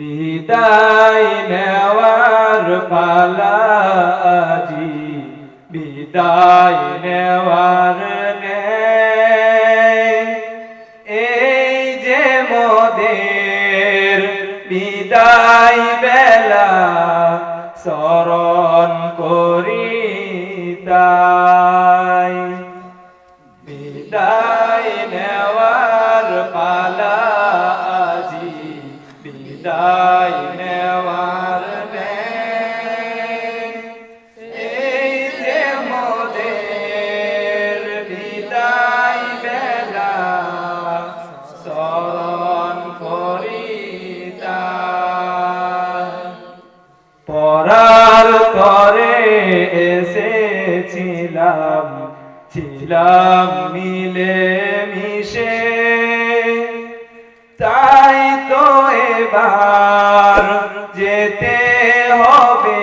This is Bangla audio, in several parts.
বিদায় নেওয়ার পালাজি বিদায় নেওয়ার নে এই যে মোদের বিদায় ছিলাম মিলে মিশে তাই তো এবার যেতে হবে।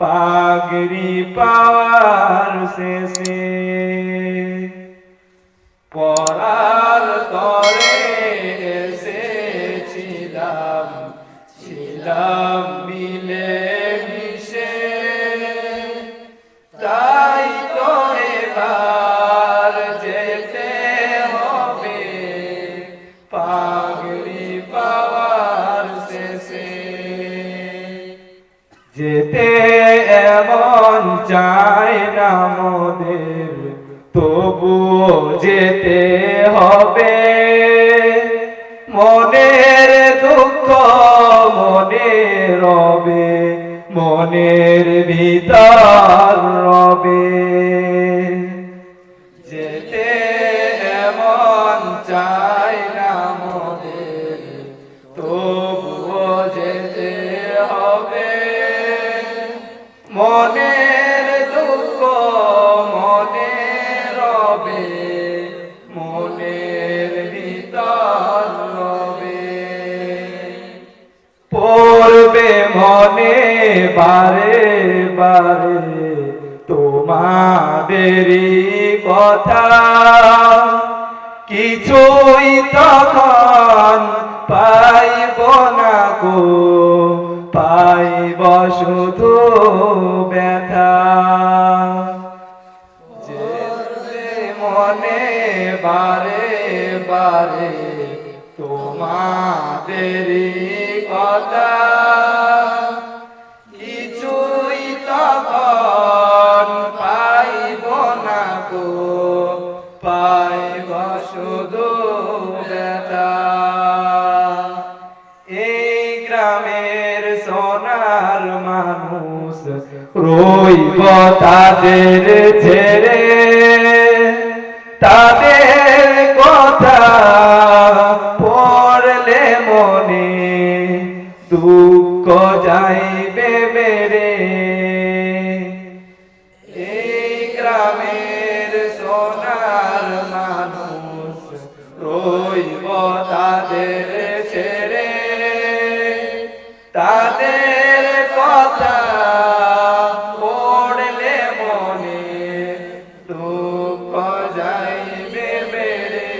পাগরি পাওয়ার শেষে। পরার যেতে হবে। মনের দুঃখ মনে রবে মনের ভিতর রবে। যেতে এমন চাই। মনে বারে বারে তোমাদেরই কথা। কিছুই তখন পাইব না গো, পাইব শুধু ব্যথা। মনে বারে বারে তোমাদেরই কথা। মানুষ রইব তাদের ছেড়ে। তাদের কথা পড়লে মনে দুঃখ যাইবে দুঃখ যাইবে বেড়ে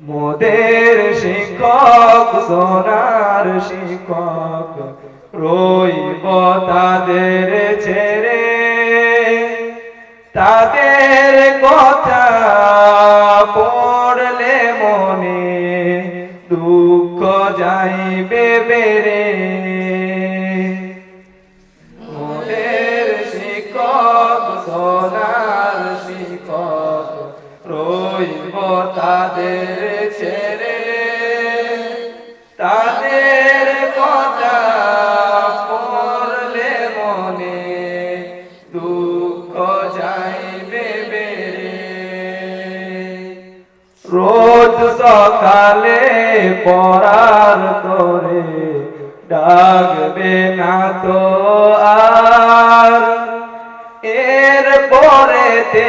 মোদের শিক্ষক সোনার শিক্ষক রইব তাদের ছেড়ে। তাদের কথা রইব তাদের ছেড়ে। তাদের কথা পড়লে মনে দুঃখ যাইবে রোজ সকালে পড়ার তোরে ডাকবে না তো আর। এর পরেতে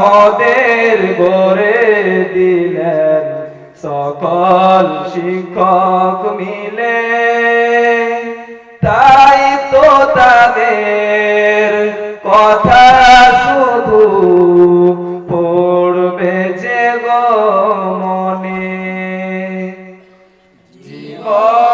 মোদের গড়ে দিলেন সকল শিক্ষক মিলে। তাই তো তাদের কথা শুধু পড়বে যে গো মনে। জীবন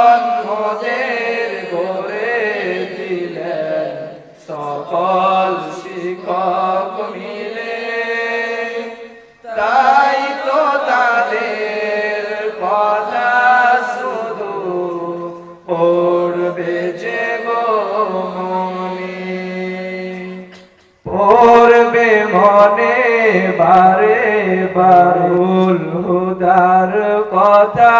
পড়বে যে মনে। পড়বে মনে বারে বারুল হুদার কথা।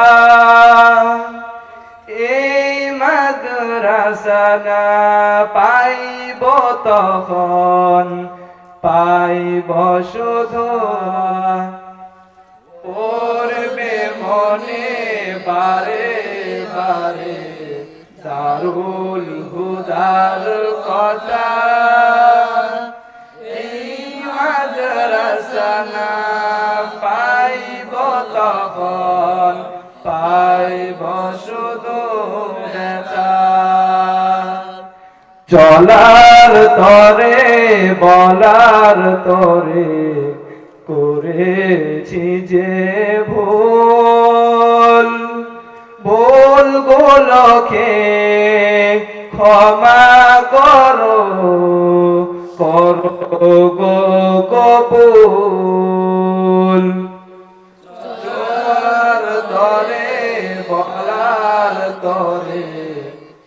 এই মাদ্রাসা না পাইব তখন, পাইব শুধু। পড়বে মনে বারে বারে দারুল হুদার কথা। এই মাদ্রাসা না পাইব তখন, পাইব শুধু চলার তরে, বলার তরে করেছি যে ভুল। ভুল গোলকে ক্ষমা করো করো গো কবুল। তরে বলার তরে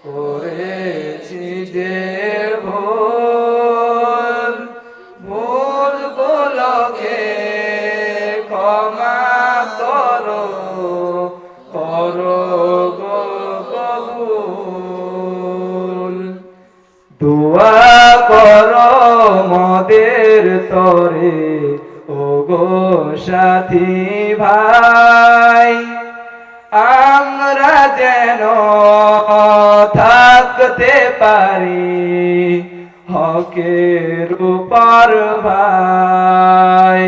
করেছি যে ভুল। ভুল গুলোকে ক্ষমা দোয়া করো মদের তরে। ও গো সাথী ভাই, আমরা যেন থাকতে পারি হকের উপর ভাই।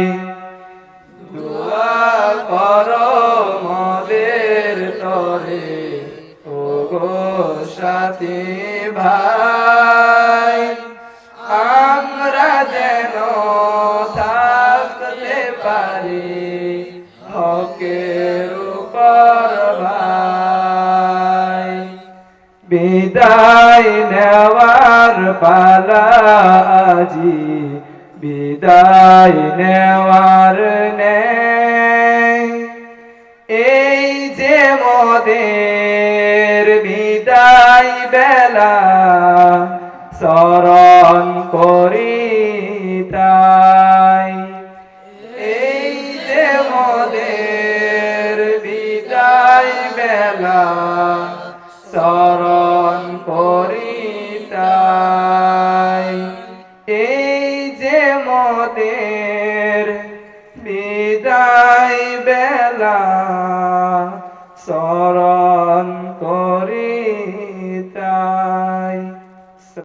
দোয়া করো মদের তরে। ও গো সাথী ভাই। বিদায় নেওয়ার পালা আজি। বিদায় নেওয়ার নেই। এই যে মোদের বিদায় বেলা স্মরণ করি তাই। এই যে মোদের বিদায় বেলা স্মরণ